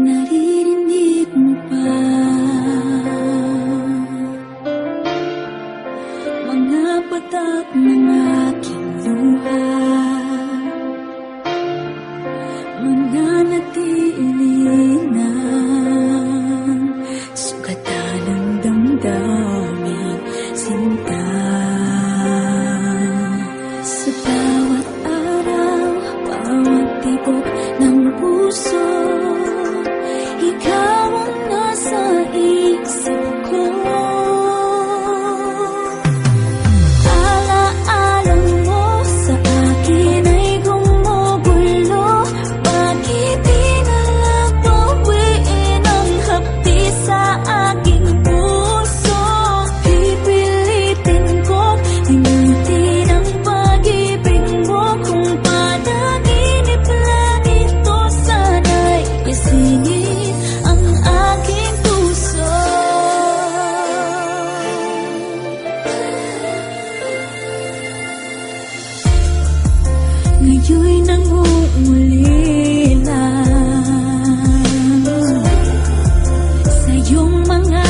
Naririnig mo pa. Mga patak ng aking luha. Ngayon'y nangungulila Sa iyong mga